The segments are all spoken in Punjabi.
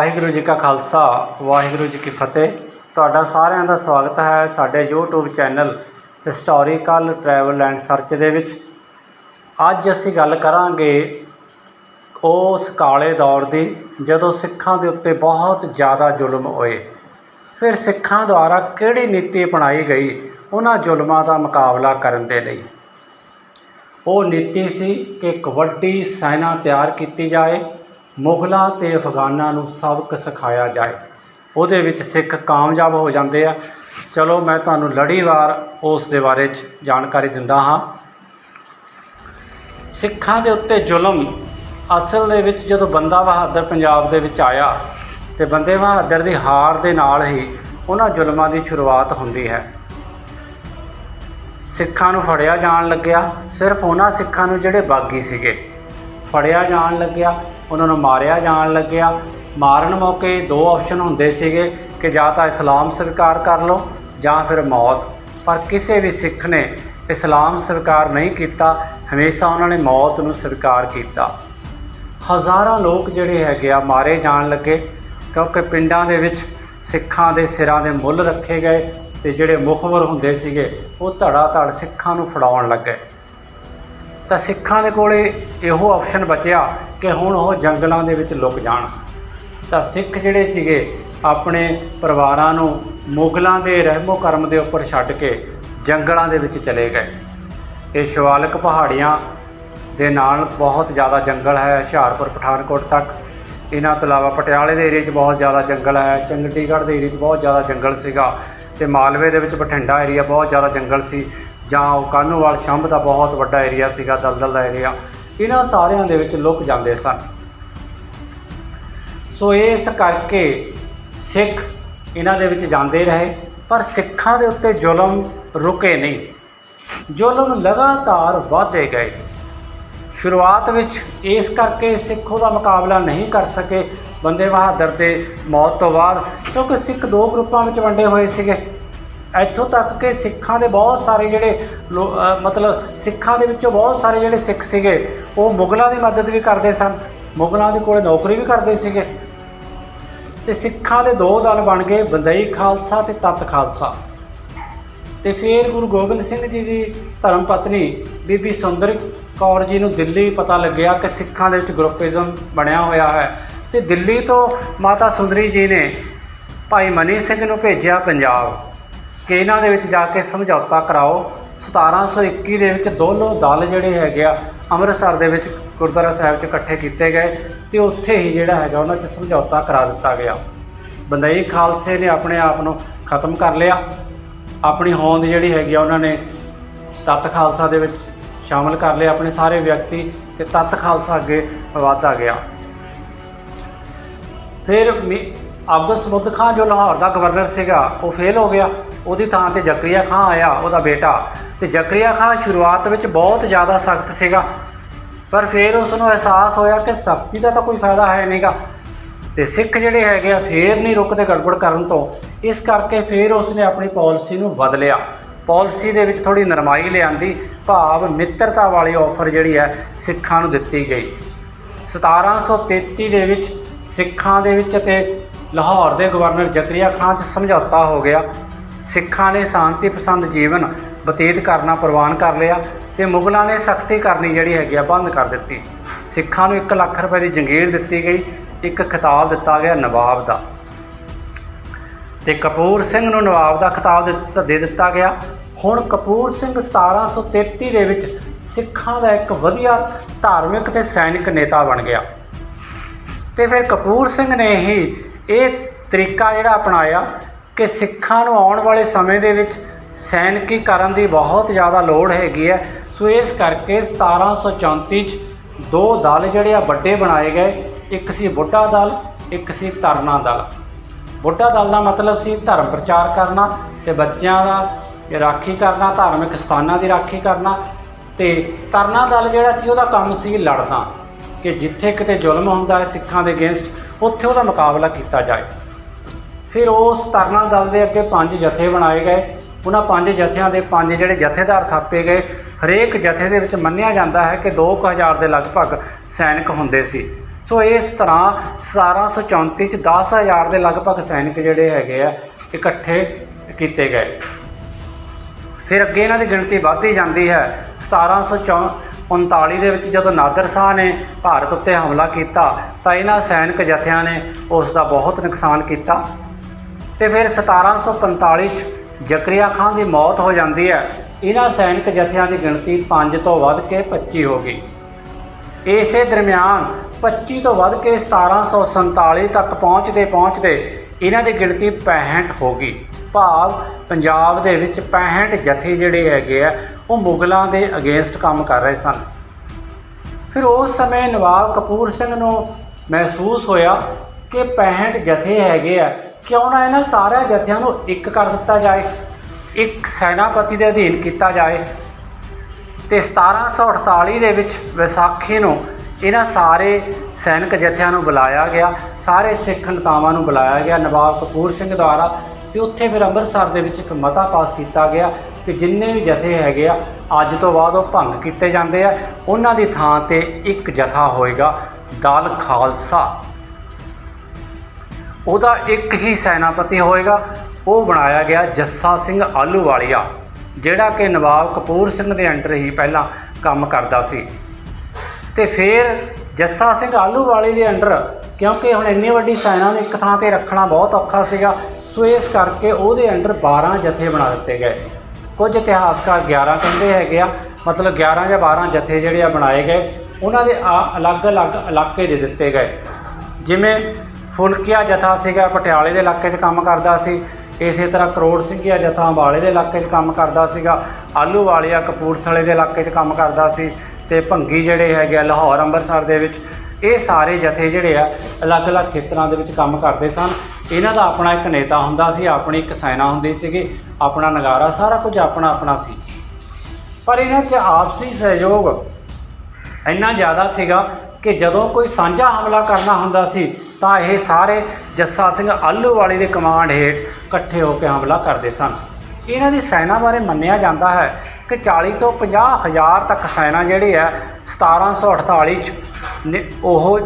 ਵਾਹਿਗੁਰੂ ਜੀ ਕਾ ਖਾਲਸਾ, ਵਾਹਿਗੁਰੂ ਜੀ ਕੀ ਫਤਿਹ। ਤੁਹਾਡਾ ਸਾਰਿਆਂ ਦਾ ਸਵਾਗਤ ਹੈ ਸਾਡੇ YouTube channel historical travel and search ਦੇ ਵਿੱਚ। ਅੱਜ ਅਸੀਂ ਗੱਲ ਕਰਾਂਗੇ ਉਸ ਕਾਲੇ ਦੌਰ ਦੀ, ਜਦੋਂ ਸਿੱਖਾਂ ਦੇ ਉੱਤੇ ਬਹੁਤ ਜ਼ਿਆਦਾ ਜ਼ੁਲਮ ਹੋਏ। ਫਿਰ ਸਿੱਖਾਂ ਦੁਆਰਾ ਕਿਹੜੀ ਨੀਤੀ ਅਪਣਾਈ ਗਈ, ਉਹਨਾਂ ਜ਼ੁਲਮਾਂ ਦਾ ਮੁਕਾਬਲਾ ਕਰਨ ਦੇ ਲਈ। ਉਹ ਨੀਤੀ ਸੀ ਕਿ ਇੱਕ ਵੱਡੀ ਸੈਨਾ ਤਿਆਰ ਕੀਤੀ ਜਾਏ ਮੁਗਲਾਂ ਅਤੇ ਅਫਗਾਨਾਂ ਨੂੰ ਸਬਕ ਸਿਖਾਇਆ ਜਾਏ। ਉਹਦੇ ਵਿੱਚ ਸਿੱਖ ਕਾਮਯਾਬ ਹੋ ਜਾਂਦੇ ਆ। ਚਲੋ, ਮੈਂ ਤੁਹਾਨੂੰ ਲੜੀਵਾਰ ਉਸ ਦੇ ਬਾਰੇ 'ਚ ਜਾਣਕਾਰੀ ਦਿੰਦਾ ਹਾਂ। ਸਿੱਖਾਂ ਦੇ ਉੱਤੇ ਜ਼ੁਲਮ ਅਸਲ ਦੇ ਵਿੱਚ ਜਦੋਂ ਬੰਦਾ ਬਹਾਦਰ ਪੰਜਾਬ ਦੇ ਵਿੱਚ ਆਇਆ ਤੇ ਬੰਦੇ ਬਹਾਦਰ ਦੀ ਹਾਰ ਦੇ ਨਾਲ ਹੀ ਉਹਨਾਂ ਜ਼ੁਲਮਾਂ ਦੀ ਸ਼ੁਰੂਆਤ ਹੁੰਦੀ ਹੈ। ਸਿੱਖਾਂ ਨੂੰ ਫੜਿਆ ਜਾਣ ਲੱਗਿਆ। ਸਿਰਫ ਉਹਨਾਂ ਸਿੱਖਾਂ ਨੂੰ ਜਿਹੜੇ ਬਾਗੀ ਸੀਗੇ। ਫੜਿਆ ਜਾਣ ਲੱਗਿਆ। ਉਹਨਾਂ ਨੂੰ ਮਾਰਿਆ ਜਾਣ ਲੱਗਿਆ। ਮਾਰਨ ਮੌਕੇ ਦੋ ਆਪਸ਼ਨ ਹੁੰਦੇ ਸੀਗੇ ਕਿ ਜਾਂ ਤਾਂ ਇਸਲਾਮ ਸਵੀਕਾਰ ਕਰ ਲਓ ਜਾਂ ਫਿਰ ਮੌਤ। ਪਰ ਕਿਸੇ ਵੀ ਸਿੱਖ ਨੇ ਇਸਲਾਮ ਸਵੀਕਾਰ ਨਹੀਂ ਕੀਤਾ, ਹਮੇਸ਼ਾ ਉਹਨਾਂ ਨੇ ਮੌਤ ਨੂੰ ਸਵੀਕਾਰ ਕੀਤਾ। ਹਜ਼ਾਰਾਂ ਲੋਕ ਜਿਹੜੇ ਹੈਗੇ ਆ ਮਾਰੇ ਜਾਣ ਲੱਗੇ ਕਿਉਂਕਿ ਪਿੰਡਾਂ ਦੇ ਵਿੱਚ ਸਿੱਖਾਂ ਦੇ ਸਿਰਾਂ ਦੇ ਮੁੱਲ ਰੱਖੇ ਗਏ ਤੇ ਜਿਹੜੇ ਮੁਖਬਰ ਹੁੰਦੇ ਸੀਗੇ ਉਹ ਧੜਾ ਧੜ ਸਿੱਖਾਂ ਨੂੰ ਫੜਾਉਣ ਲੱਗੇ। ਤਾਂ ਸਿੱਖਾਂ ਦੇ ਕੋਲੇ ਇਹੋ ਆਪਸ਼ਨ ਬਚਿਆ ਕਿ ਹੁਣ ਉਹ ਜੰਗਲਾਂ ਦੇ ਵਿੱਚ ਲੁਕ ਜਾਣ। ਤਾਂ ਸਿੱਖ ਜਿਹੜੇ ਸੀਗੇ, ਆਪਣੇ ਪਰਿਵਾਰਾਂ ਨੂੰ ਮੁਗਲਾਂ ਦੇ ਰਹਿਮੋ ਕਰਮ ਦੇ ਉੱਪਰ ਛੱਡ ਕੇ ਜੰਗਲਾਂ ਦੇ ਵਿੱਚ ਚਲੇ ਗਏ। ਇਹ ਸ਼ਿਵਾਲਿਕ ਪਹਾੜੀਆਂ ਦੇ ਨਾਲ ਬਹੁਤ ਜ਼ਿਆਦਾ ਜੰਗਲ ਹੈ, ਹੁਸ਼ਿਆਰਪੁਰ, ਪਠਾਨਕੋਟ ਤੱਕ। ਇਹਨਾਂ ਤੋਂ ਇਲਾਵਾ ਪਟਿਆਲੇ ਦੇ ਏਰੀਆ 'ਚ ਬਹੁਤ ਜ਼ਿਆਦਾ ਜੰਗਲ ਹੈ, ਚੰਡੀਗੜ੍ਹ ਦੇ ਏਰੀਆ 'ਚ ਬਹੁਤ ਜ਼ਿਆਦਾ ਜੰਗਲ ਸੀਗਾ ਤੇ ਮਾਲਵੇ ਦੇ ਵਿੱਚ ਬਠਿੰਡਾ ਏਰੀਆ ਬਹੁਤ ਜ਼ਿਆਦਾ ਜੰਗਲ ਸੀ। ਜਾਂ ਉਹ ਕਾਹਨੂੰਵਾਲ ਸ਼ੰਭ ਦਾ ਬਹੁਤ ਵੱਡਾ ਏਰੀਆ ਸੀਗਾ, ਦਲਦਲ ਦਾ ਏਰੀਆ ਇਹਨਾਂ ਸਾਰਿਆਂ ਦੇ ਵਿੱਚ ਲੁਕ ਜਾਂਦੇ ਸਨ। ਸੋ ਇਸ ਕਰਕੇ ਸਿੱਖ ਇਹਨਾਂ ਦੇ ਵਿੱਚ ਜਾਂਦੇ ਰਹੇ, ਪਰ ਸਿੱਖਾਂ ਦੇ ਉੱਤੇ ਜ਼ੁਲਮ ਰੁਕੇ ਨਹੀਂ। ਜ਼ੁਲਮ ਲਗਾਤਾਰ ਵਧਦੇ ਗਏ। ਸ਼ੁਰੂਆਤ ਵਿੱਚ ਇਸ ਕਰਕੇ ਸਿੱਖ ਦਾ ਮੁਕਾਬਲਾ ਨਹੀਂ ਕਰ ਸਕੇ। ਬੰਦੇ ਬਹਾਦਰ ਦੇ ਮੌਤ ਤੋਂ ਬਾਅਦ, ਕਿਉਂਕਿ ਸਿੱਖ ਦੋ ਗਰੁੱਪਾਂ ਵਿੱਚ ਵੰਡੇ ਹੋਏ ਸੀਗੇ। ਇੱਥੋਂ ਤੱਕ ਕਿ ਸਿੱਖਾਂ ਦੇ ਬਹੁਤ ਸਾਰੇ ਜਿਹੜੇ ਲੋ- ਮਤਲਬ ਸਿੱਖਾਂ ਦੇ ਵਿੱਚੋਂ ਬਹੁਤ ਸਾਰੇ ਜਿਹੜੇ ਸਿੱਖ ਸੀਗੇ, ਉਹ ਮੁਗਲਾਂ ਦੀ ਮਦਦ ਵੀ ਕਰਦੇ ਸਨ, ਮੁਗਲਾਂ ਦੇ ਕੋਲੇ ਨੌਕਰੀ ਵੀ ਕਰਦੇ ਸੀਗੇ। ਤੇ ਸਿੱਖਾਂ ਦੇ ਦੋ ਦਲ ਬਣ ਗਏ, ਬੰਦਈ ਖਾਲਸਾ ਤੇ ਤਤ ਖਾਲਸਾ। ਤੇ ਫਿਰ ਗੁਰੂ ਗੋਬਿੰਦ ਸਿੰਘ ਜੀ ਦੀ ਧਰਮ ਪਤਨੀ ਬੀਬੀ ਸੁੰਦਰ ਕੌਰ ਜੀ ਨੂੰ ਦਿੱਲੀ ਪਤਾ ਲੱਗਿਆ ਕਿ ਸਿੱਖਾਂ ਦੇ ਵਿੱਚ ਗਰੁੱਪਿਜ਼ਮ ਬਣਿਆ ਹੋਇਆ ਹੈ। ਤੇ ਦਿੱਲੀ ਤੋਂ ਮਾਤਾ ਸੁੰਦਰੀ ਜੀ ਨੇ ਭਾਈ ਮਨੀ ਸਿੰਘ ਨੂੰ ਭੇਜਿਆ ਪੰਜਾਬ। ਕਿ ਇਹਨਾਂ ਦੇ ਵਿੱਚ ਜਾ ਕੇ ਸਮਝੌਤਾ ਕਰਾਓ। 1721 ਦੇ ਵਿੱਚ ਦੋਨੋਂ ਦਲ ਜਿਹੜੇ ਹੈਗੇ ਆ, ਅੰਮ੍ਰਿਤਸਰ ਦੇ ਵਿੱਚ ਗੁਰਦੁਆਰਾ ਸਾਹਿਬ 'ਚ ਇਕੱਠੇ ਕੀਤੇ ਗਏ ਤੇ ਉੱਥੇ ਹੀ ਜਿਹੜਾ ਹੈਗਾ ਉਹਨਾਂ 'ਚ ਸਮਝੌਤਾ ਕਰਾ ਦਿੱਤਾ ਗਿਆ। ਬੰਦਈ ਖਾਲਸੇ ਨੇ ਆਪਣੇ ਆਪ ਨੂੰ ਖਤਮ ਕਰ ਲਿਆ। ਆਪਣੀ ਹੋਂਦ ਜਿਹੜੀ ਹੈਗੀ ਆ, ਉਹਨਾਂ ਨੇ ਤਤ ਖਾਲਸਾ ਦੇ ਵਿੱਚ ਸ਼ਾਮਲ ਕਰ ਲਿਆ। ਆਪਣੇ ਸਾਰੇ ਵਿਅਕਤੀ ਤੇ ਤਤ ਖਾਲਸਾ ਅੱਗੇ ਵਧਦਾ ਗਿਆ। ਫਿਰ ਮੀ- ਅਬਦੁਲ ਸਮੁੱਦ ਖਾਨ ਜੋ ਲਾਹੌਰ ਦਾ ਗਵਰਨਰ ਸੀਗਾ, ਉਹ ਫੇਲ ਹੋ ਗਿਆ। ਉਹਦੀ ਥਾਂ ਤੇ ਜ਼ਕਰੀਆ ਖਾਨ ਆਇਆ, ਉਹਦਾ ਬੇਟਾ। ਤੇ ਜ਼ਕਰੀਆ ਖਾਨ ਸ਼ੁਰੂਆਤ ਵਿੱਚ ਬਹੁਤ ਜ਼ਿਆਦਾ ਸਖਤ ਸੀਗਾ। ਪਰ ਫਿਰ ਉਸ ਨੂੰ ਅਹਿਸਾਸ ਹੋਇਆ ਕਿ ਸਖਤੀ ਦਾ ਤਾਂ ਕੋਈ ਫਾਇਦਾ ਹੈ ਨਹੀਂਗਾ ਤੇ ਸਿੱਖ ਜਿਹੜੇ ਹੈਗੇ ਆ, ਫੇਰ ਨਹੀਂ ਰੁਕਦੇ ਗੜਬੜ ਕਰਨ ਤੋਂ। ਇਸ ਕਰਕੇ ਫੇਰ ਉਸ ਨੇ ਆਪਣੀ ਪਾਲਿਸੀ ਨੂੰ ਬਦਲਿਆ ਪਾਲਿਸੀ ਦੇ ਵਿੱਚ ਥੋੜੀ ਨਰਮਾਈ ਲਿਆਂਦੀ। ਭਾਵ ਮਿੱਤਰਤਾ ਵਾਲੀ ਆਫਰ ਜਿਹੜੀ ਹੈ, ਸਿੱਖਾਂ ਨੂੰ ਦਿੱਤੀ ਗਈ। 1733 ਦੇ ਵਿੱਚ ਸਿੱਖਾਂ ਦੇ ਵਿੱਚ ਤੇ ਲਾਹੌਰ ਦੇ ਗਵਰਨਰ ਜ਼ਕਰੀਆ ਖਾਨ 'ਚ ਸਮਝੌਤਾ ਹੋ ਗਿਆ। ਸਿੱਖਾਂ ਨੇ ਸ਼ਾਂਤੀ ਪਸੰਦ ਜੀਵਨ ਬਤੀਤ ਕਰਨਾ ਪ੍ਰਵਾਨ ਕਰ ਲਿਆ ਤੇ ਮੁਗਲਾਂ ਨੇ ਸਖਤੀ ਕਰਨੀ ਜਿਹੜੀ ਹੈਗੀ ਆ ਬੰਦ ਕਰ ਦਿੱਤੀ। ਸਿੱਖਾਂ ਨੂੰ 1 ਲੱਖ ਰੁਪਏ ਦੀ ਜੰਗੀਰ ਦਿੱਤੀ ਗਈ, ਇੱਕ ਖਿਤਾਬ ਦਿੱਤਾ ਗਿਆ ਨਵਾਬ ਦਾ। ਤੇ ਕਪੂਰ ਸਿੰਘ ਨੂੰ ਨਵਾਬ ਦਾ ਖਿਤਾਬ ਦਿੱਤਾ- ਦੇ ਦਿੱਤਾ ਗਿਆ। ਹੁਣ ਕਪੂਰ ਸਿੰਘ 1733 ਦੇ ਵਿੱਚ ਸਿੱਖਾਂ ਦਾ ਇੱਕ ਵਧੀਆ ਧਾਰਮਿਕ ਤੇ ਸੈਨਿਕ ਨੇਤਾ ਬਣ ਗਿਆ। ਤੇ ਫਿਰ ਕਪੂਰ ਸਿੰਘ ਨੇ ਹੀ ਇਹ ਤਰੀਕਾ ਜਿਹੜਾ ਅਪਣਾਇਆ ਕਿ ਸਿੱਖਾਂ ਨੂੰ ਆਉਣ ਵਾਲੇ ਸਮੇਂ ਦੇ ਵਿੱਚ ਸੈਨਿਕੀਕਰਨ ਦੀ ਬਹੁਤ ਜ਼ਿਆਦਾ ਲੋੜ ਹੈਗੀ ਹੈ। ਸੋ ਇਸ ਕਰਕੇ 1734 ਚ ਦੋ ਦਲ ਜਿਹੜੇ ਆ ਵੱਡੇ ਬਣਾਏ ਗਏ। ਇੱਕ ਸੀ ਬੁੱਢਾ ਦਲ, ਇੱਕ ਸੀ ਤਰਨਾ ਦਲ। ਬੁੱਢਾ ਦਲ ਦਾ ਮਤਲਬ ਸੀ ਧਰਮ ਪ੍ਰਚਾਰ ਕਰਨਾ ਤੇ ਬੱਚਿਆਂ ਦਾ ਰਾਖੀ ਕਰਨਾ, ਧਾਰਮਿਕ ਸਥਾਨਾਂ ਦੀ ਰਾਖੀ ਕਰਨਾ ਤੇ ਤਰਨਾ ਦਲ ਜਿਹੜਾ ਸੀ ਉਹਦਾ ਕੰਮ ਸੀ ਲੜਨਾ ਕਿ ਜਿੱਥੇ ਕਿਤੇ ਜ਼ੁਲਮ ਹੁੰਦਾ ਹੈ ਸਿੱਖਾਂ ਦੇ ਅਗੇਂਸਟ, ਉੱਥੇ ਉਹਦਾ ਮੁਕਾਬਲਾ ਕੀਤਾ ਜਾਏ। ਫਿਰ ਉਸ ਤਰਨਾ ਦਲ ਦੇ ਅੱਗੇ ਪੰਜ ਜਥੇ ਬਣਾਏ ਗਏ। ਉਹਨਾਂ ਪੰਜ ਜਥਿਆਂ ਦੇ ਪੰਜ ਜਿਹੜੇ ਜਥੇਦਾਰ ਥਾਪੇ ਗਏ। ਹਰੇਕ ਜਥੇ ਦੇ ਵਿੱਚ ਮੰਨਿਆ ਜਾਂਦਾ ਹੈ ਕਿ 2000 ਦੇ ਲਗਭਗ ਸੈਨਿਕ ਹੁੰਦੇ ਸੀ। ਸੋ ਇਸ ਤਰ੍ਹਾਂ 1734 ਚ 10000 ਦੇ ਲਗਭਗ ਸੈਨਿਕ ਜਿਹੜੇ ਹੈਗੇ ਆ, ਇਕੱਠੇ ਕੀਤੇ ਗਏ। ਫਿਰ ਅੱਗੇ ਇਹਨਾਂ ਦੀ ਗਿਣਤੀ ਵੱਧਦੀ ਜਾਂਦੀ ਹੈ। 1739 ਦੇ ਵਿੱਚ ਜਦੋਂ ਨਾਦਰ ਸ਼ਾਹ ਨੇ ਭਾਰਤ ਉੱਤੇ ਹਮਲਾ ਕੀਤਾ, ਤਾਂ ਇਹਨਾਂ ਸੈਨਿਕ ਜਥਿਆਂ ਨੇ ਉਸ ਦਾ ਬਹੁਤ ਨੁਕਸਾਨ ਕੀਤਾ। ਤੇ ਫਿਰ 1745 ਚ ਜ਼ਕਰੀਆ ਖਾਨ ਦੀ ਮੌਤ ਹੋ ਜਾਂਦੀ ਹੈ। ਇਹਨਾਂ ਸੈਨਿਕ ਜਥਿਆਂ ਦੀ ਗਿਣਤੀ 5 ਤੋਂ ਵੱਧ ਕੇ 25 ਹੋ ਗਈ। ਇਸੇ ਦਰਮਿਆਨ 25 ਤੋਂ ਵੱਧ ਕੇ 1747 ਤੱਕ ਪਹੁੰਚਦੇ ਪਹੁੰਚਦੇ ਇਹਨਾਂ ਦੀ ਗਿਣਤੀ 65 ਹੋ ਗਈ। ਭਾਵ ਪੰਜਾਬ ਦੇ ਵਿੱਚ 65 ਜਥੇ ਜਿਹੜੇ ਹੈਗੇ ਆ, ਉਹ ਮੁਗਲਾਂ ਦੇ ਅਗੇਂਸਟ ਕੰਮ ਕਰ ਰਹੇ ਸਨ। ਫਿਰ ਉਸ ਸਮੇਂ ਨਵਾਬ ਕਪੂਰ ਸਿੰਘ ਨੂੰ ਮਹਿਸੂਸ ਹੋਇਆ ਕਿ 65 ਜਥੇ ਹੈਗੇ ਆ ਕਿਉਂ ਨਾ ਇਹਨਾਂ ਸਾਰਿਆਂ ਜਥਿਆਂ ਨੂੰ ਇੱਕ ਕਰ ਦਿੱਤਾ ਜਾਏ, ਇੱਕ ਸੈਨਾਪਤੀ ਦੇ ਅਧੀਨ ਕੀਤਾ ਜਾਏ। ਤੇ 1748 ਦੇ ਵਿੱਚ ਵਿਸਾਖੀ ਨੂੰ ਇਹਨਾਂ ਸਾਰੇ ਸੈਨਿਕ ਜਥਿਆਂ ਨੂੰ ਬੁਲਾਇਆ ਗਿਆ, ਸਾਰੇ ਸਿੱਖ ਨੇਤਾਵਾਂ ਨੂੰ ਬੁਲਾਇਆ ਗਿਆ, ਨਵਾਬ ਕਪੂਰ ਸਿੰਘ ਦੁਆਰਾ, ਤੇ ਉੱਥੇ ਫਿਰ ਅੰਮ੍ਰਿਤਸਰ ਦੇ ਵਿੱਚ ਇੱਕ ਮਤਾ ਪਾਸ ਕੀਤਾ ਗਿਆ ਕਿ ਜਿੰਨੇ ਵੀ ਜਥੇ ਹੈਗੇ ਆ, ਅੱਜ ਤੋਂ ਬਾਅਦ ਉਹ ਭੰਗ ਕੀਤੇ ਜਾਂਦੇ ਆ। ਉਹਨਾਂ ਦੀ ਥਾਂ ਤੇ ਇੱਕ ਜਥਾ ਹੋਏਗਾ, ਦਲ ਖਾਲਸਾ। ਉਹਦਾ ਇੱਕ ਹੀ ਸੈਨਾਪਤੀ ਹੋਏਗਾ, ਉਹ ਬਣਾਇਆ ਗਿਆ ਜੱਸਾ ਸਿੰਘ ਆਲੂਵਾਲੀਆ ਜਿਹੜਾ ਕਿ ਨਵਾਬ ਕਪੂਰ ਸਿੰਘ ਦੇ ਅੰਡਰ ਹੀ ਪਹਿਲਾਂ ਕੰਮ ਕਰਦਾ ਸੀ। ਤੇ ਫਿਰ ਜੱਸਾ ਸਿੰਘ ਆਲੂਵਾਲੀ ਦੇ ਅੰਡਰ, ਕਿਉਂਕਿ ਹੁਣ ਇੰਨੀ ਵੱਡੀ ਸੈਨਾ ਨੂੰ ਇੱਕ ਥਾਂ ਤੇ ਰੱਖਣਾ ਬਹੁਤ ਔਖਾ ਸੀਗਾ, ਸੋ ਇਸ ਕਰਕੇ ਉਹਦੇ ਅੰਡਰ 12 ਜਥੇ ਬਣਾ ਦਿੱਤੇ ਗਏ। ਕੁਝ ਇਤਿਹਾਸਕਾਰ 11 ਕਹਿੰਦੇ ਹੈਗੇ ਆ, ਮਤਲਬ 11 ਜਾਂ 12 ਜਥੇ ਜਿਹੜੇ ਆ ਬਣਾਏ ਗਏ, ਉਹਨਾਂ ਦੇ ਆ- ਅਲੱਗ-ਅਲੱਗ ਇਲਾਕੇ ਦੇ ਦਿੱਤੇ ਗਏ। ਜਿਵੇਂ ਫੁਲਕੀਆ ਜਥਾ ਸੀਗਾ, ਪਟਿਆਲੇ ਦੇ ਇਲਾਕੇ 'ਚ ਕੰਮ ਕਰਦਾ ਸੀ। ਇਸੇ ਤਰ੍ਹਾਂ ਕਰੋੜ ਸਿੰਘੀਆ ਜਥਾ ਅੰਬਾਲੇ ਦੇ ਇਲਾਕੇ 'ਚ ਕੰਮ ਕਰਦਾ ਸੀਗਾ। ਆਲੂ ਵਾਲੀਆ ਕਪੂਰਥਲੇ ਦੇ ਇਲਾਕੇ 'ਚ ਕੰਮ ਕਰਦਾ ਸੀ ਤੇ ਭੰਗੀ ਜਿਹੜੇ ਹੈਗੇ ਆ ਲਾਹੌਰ, ਅੰਮ੍ਰਿਤਸਰ ਦੇ ਵਿੱਚ, ਇਹ ਸਾਰੇ ਜਥੇ ਜਿਹੜੇ ਆ ਅਲੱਗ-ਅਲੱਗ ਖੇਤਰਾਂ ਦੇ ਵਿੱਚ ਕੰਮ ਕਰਦੇ ਸਨ। ਇਹਨਾਂ ਦਾ ਆਪਣਾ ਇੱਕ ਨੇਤਾ ਹੁੰਦਾ ਸੀ, ਆਪਣੀ ਇੱਕ ਸੈਨਾ ਹੁੰਦੀ ਸੀਗੀ, ਆਪਣਾ ਨਗਾਰਾ ਸਾਰਾ ਕੁਝ ਆਪਣਾ ਆਪਣਾ ਸੀ। ਪਰ ਇਹਨਾਂ 'ਚ ਆਪਸੀ ਸਹਿਯੋਗ ਇੰਨਾ ਜ਼ਿਆਦਾ ਸੀਗਾ ਕਿ ਜਦੋਂ ਕੋਈ ਸਾਂਝਾ ਹਮਲਾ ਕਰਨਾ ਹੁੰਦਾ ਸੀ, ਤਾਂ ਇਹ ਸਾਰੇ ਜੱਸਾ ਸਿੰਘ ਆਲੂਵਾਲੀ ਦੇ ਕਮਾਂਡ ਹੇਠ ਇਕੱਠੇ ਹੋ ਕੇ ਹਮਲਾ ਕਰਦੇ ਸਨ। ਇਹਨਾਂ ਦੀ ਸੈਨਾ ਬਾਰੇ ਮੰਨਿਆ ਜਾਂਦਾ ਹੈ ਕਿ 40 ਤੋਂ 50 ਹਜ਼ਾਰ ਤੱਕ ਸੈਨਾ ਜਿਹੜੀ ਹੈ 1748 ਚ ਨੇ- ਉਹ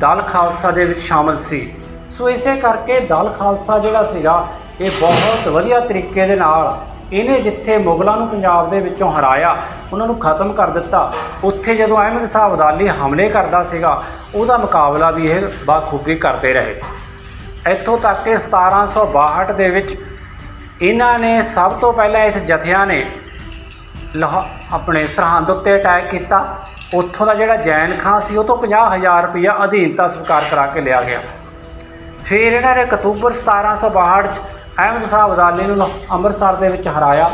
ਦਲ ਖਾਲਸਾ ਦੇ ਵਿੱਚ ਸ਼ਾਮਲ ਸੀ। ਸੋ ਇਸੇ ਕਰਕੇ ਦਲ ਖਾਲਸਾ ਜਿਹੜਾ ਸੀਗਾ, ਇਹ ਬਹੁਤ ਵਧੀਆ ਤਰੀਕੇ ਦੇ ਨਾਲ ਇਹਨੇ ਜਿੱਥੇ ਮੁਗਲਾਂ ਨੂੰ ਪੰਜਾਬ ਦੇ ਵਿੱਚੋਂ ਹਰਾਇਆ, ਉਹਨਾਂ ਨੂੰ ਖਤਮ ਕਰ ਦਿੱਤਾ। ਉੱਥੇ ਜਦੋਂ ਅਹਿਮਦ ਸ਼ਾਹ ਅਬਦਾਲੀ ਹਮਲੇ ਕਰਦਾ ਸੀਗਾ, ਉਹਦਾ ਮੁਕਾਬਲਾ ਵੀ ਇਹ ਬਾਖੂਬੀ ਕਰਦੇ ਰਹੇ। ਇੱਥੋਂ ਤੱਕ ਕਿ 1762 ਦੇ ਵਿੱਚ ਇਹਨਾਂ ਨੇ ਸਭ ਤੋਂ ਪਹਿਲਾਂ ਇਸ ਜਥਿਆਂ ਨੇ ਲਾਹ ਆਪਣੇ ਸਰਹੰਦ ਉੱਤੇ ਅਟੈਕ ਕੀਤਾ। ਉੱਥੋਂ ਦਾ ਜਿਹੜਾ ਜੈਨ ਖਾਂ ਸੀ, ਉਹ ਤੋਂ 50000 ਰੁਪਇਆ ਅਧੀਨਤਾ ਸਵੀਕਾਰ ਕਰਾ ਕੇ ਲਿਆ ਗਿਆ। ਫਿਰ ਇਹਨਾਂ ਨੇ ਅਕਤੂਬਰ 1762 ਚ ਅਹਿਮਦ ਸ਼ਾਹ ਅਬਦਾਲੀ ਨੂੰ ਅੰਮ੍ਰਿਤਸਰ ਦੇ ਵਿੱਚ ਹਰਾਇਆ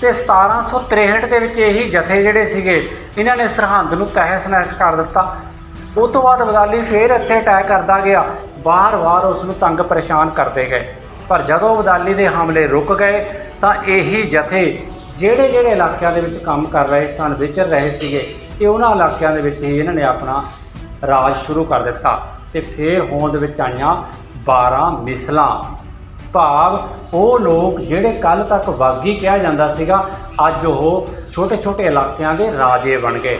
ਤੇ 1763 ਦੇ ਵਿੱਚ ਇਹੀ ਜਥੇ ਜਿਹੜੇ ਸੀਗੇ, ਇਹਨਾਂ ਨੇ ਸਰਹੰਦ ਨੂੰ ਤਹਿਸ ਨਹਿਸ ਕਰ ਦਿੱਤਾ। ਉਸ ਤੋਂ ਬਾਅਦ ਅਬਦਾਲੀ ਫੇਰ ਇੱਥੇ ਅਟੈਕ ਕਰਦਾ ਗਿਆ ਬਾਰ-ਬਾਰ ਉਸ ਨੂੰ ਤੰਗ ਪਰੇਸ਼ਾਨ ਕਰਦੇ ਗਏ। ਪਰ ਜਦੋਂ ਅਬਦਾਲੀ ਦੇ ਹਮਲੇ ਰੁਕ ਗਏ, ਤਾਂ ਇਹੀ ਜਥੇ ਜਿਹੜੇ ਜਿਹੜੇ ਇਲਾਕਿਆਂ ਦੇ ਵਿੱਚ ਕੰਮ ਕਰ ਰਹੇ ਸਨ, ਵਿਚਰ ਰਹੇ ਸੀਗੇ, ਇਹ ਉਹਨਾਂ ਇਲਾਕਿਆਂ ਦੇ ਵਿੱਚ ਹੀ ਇਹਨਾਂ ਨੇ ਆਪਣਾ ਰਾਜ ਸ਼ੁਰੂ ਕਰ ਦਿੱਤਾ। ਤੇ ਫੇਰ ਹੋਂਦ ਵਿੱਚ ਆਈਆਂ 12 ਮਿਸਲਾਂ। ਭਾਵ ਉਹ ਲੋਕ ਜਿਹੜੇ ਕੱਲ ਤੱਕ ਬਾਗੀ ਕਿਹਾ ਜਾਂਦਾ ਸੀਗਾ, ਅੱਜ ਉਹ ਛੋਟੇ-ਛੋਟੇ ਇਲਾਕਿਆਂ ਦੇ ਰਾਜੇ ਬਣ ਗਏ।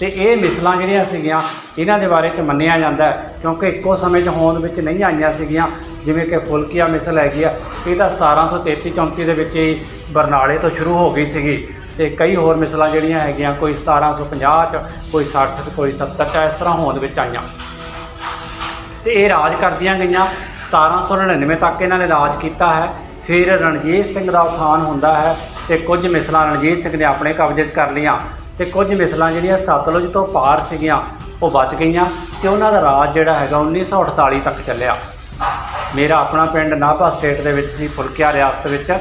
ਤੇ ਇਹ ਮਿਸਲਾਂ ਜਿਹੜੀਆਂ ਸੀਗੀਆਂ, ਇਹਨਾਂ ਦੇ ਬਾਰੇ ਚ ਮੰਨਿਆ ਜਾਂਦਾ ਕਿਉਂਕਿ ਇੱਕੋ ਸਮੇਂ 'ਚ ਹੋਂਦ ਵਿੱਚ ਨਹੀਂ ਆਈਆਂ ਸੀਗੀਆਂ, ਜਿਵੇਂ ਕਿ ਫੁਲਕੀਆ ਮਿਸਲ ਹੈਗੀ ਆ, ਇਹ ਤਾਂ 1733 34 ਦੇ ਵਿੱਚ ਹੀ ਬਰਨਾਲੇ ਤੋਂ ਸ਼ੁਰੂ ਹੋ ਗਈ ਸੀਗੀ। ਤੇ ਕਈ ਹੋਰ ਮਿਸਲਾਂ ਜਿਹੜੀਆਂ ਹੈਗੀਆਂ, ਕੋਈ 1750 ਚ, ਕੋਈ 60 ਚ, ਕੋਈ 70 ਚ, ਇਸ ਤਰ੍ਹਾਂ ਹੋਂਦ ਵਿੱਚ ਆਈਆਂ। ਤੇ ਇਹ ਰਾਜ ਕਰਦੀਆਂ ਗਈਆਂ। 1799 ਤੱਕ ਇਹਨਾਂ ਨੇ ਰਾਜ ਕੀਤਾ ਹੈ। ਫਿਰ ਰਣਜੀਤ ਸਿੰਘ ਦਾ ਉਥਾਨ ਹੁੰਦਾ ਹੈ ਤੇ ਕੁਝ ਮਿਸਲਾਂ ਰਣਜੀਤ ਸਿੰਘ ਨੇ ਆਪਣੇ ਕਬਜ਼ੇ 'ਚ ਕਰ ਲਈਆਂ ਤੇ ਕੁਝ ਮਿਸਲਾਂ ਜਿਹੜੀਆਂ ਸਤਲੁਜ ਤੋਂ ਪਾਰ ਸੀਗੀਆਂ, ਉਹ ਬਚ ਗਈਆਂ ਤੇ ਉਹਨਾਂ ਦਾ ਰਾਜ ਜਿਹੜਾ ਹੈਗਾ 1948 ਤੱਕ ਚੱਲਿਆ। ਮੇਰਾ ਆਪਣਾ ਪਿੰਡ ਨਾਭਾ ਸਟੇਟ ਦੇ ਵਿੱਚ ਸੀ, ਫੁਲਕਿਆ ਰਿਆਸਤ ਵਿੱਚ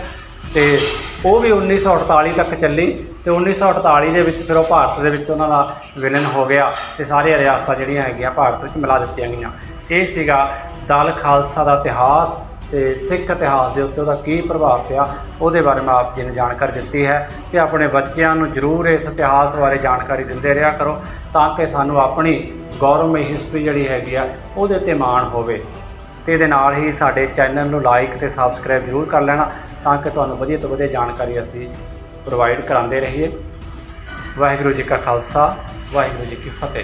ਤੇ ਉਹ ਵੀ 1948 ਤੱਕ ਚੱਲੀ ਤੇ 1948 ਦੇ ਵਿੱਚ ਫਿਰ ਉਹ ਭਾਰਤ ਦੇ ਵਿੱਚ ਉਹਨਾਂ ਦਾ ਵਿਲਨ ਹੋ ਗਿਆ ਤੇ ਸਾਰੀਆਂ ਰਿਆਸਤਾਂ ਜਿਹੜੀਆਂ ਹੈਗੀਆਂ ਭਾਰਤ ਵਿੱਚ ਮਿਲਾ ਦਿੱਤੀਆਂ ਗਈਆਂ। ਇਹ ਸੀਗਾ ਦਲ ਖਾਲਸਾ ਦਾ ਇਤਿਹਾਸ ਤੇ ਸਿੱਖ ਇਤਿਹਾਸ ਦੇ ਉੱਤੇ ਉਹਦਾ ਕੀ ਪ੍ਰਭਾਵ ਪਿਆ, ਉਹਦੇ ਬਾਰੇ ਮੈਂ ਆਪ ਜੀ ਨੂੰ ਜਾਣਕਾਰੀ ਦਿੱਤੀ ਹੈ ਤੇ ਆਪਣੇ ਬੱਚਿਆਂ ਨੂੰ ਜ਼ਰੂਰ ਇਸ ਇਤਿਹਾਸ ਬਾਰੇ ਜਾਣਕਾਰੀ ਦਿੰਦੇ ਰਿਹਾ ਕਰੋ ਤਾਂ ਕਿ ਸਾਨੂੰ ਆਪਣੀ ਗੌਰਵਮਈ ਹਿਸਟਰੀ ਜਿਹੜੀ ਹੈਗੀ ਆ, ਉਹਦੇ ਤੇ ਮਾਣ ਹੋਵੇ। ਤੇ ਇਹਦੇ ਨਾਲ ਹੀ ਸਾਡੇ ਚੈਨਲ ਨੂੰ ਲਾਈਕ ਤੇ ਸਬਸਕ੍ਰਾਈਬ ਜ਼ਰੂਰ ਕਰ ਲੈਣਾ ਤਾਂ ਕਿ ਤੁਹਾਨੂੰ ਵਧੀਆ ਤੋਂ ਵਧੀਆ ਜਾਣਕਾਰੀ ਅਸੀਂ ਪ੍ਰੋਵਾਈਡ ਕਰਾਉਂਦੇ ਰਹੀਏ। ਵਾਹਿਗੁਰੂ ਜੀ ਕਾ ਖਾਲਸਾ, ਵਾਹਿਗੁਰੂ ਜੀ ਕੀ ਫਤਿਹ।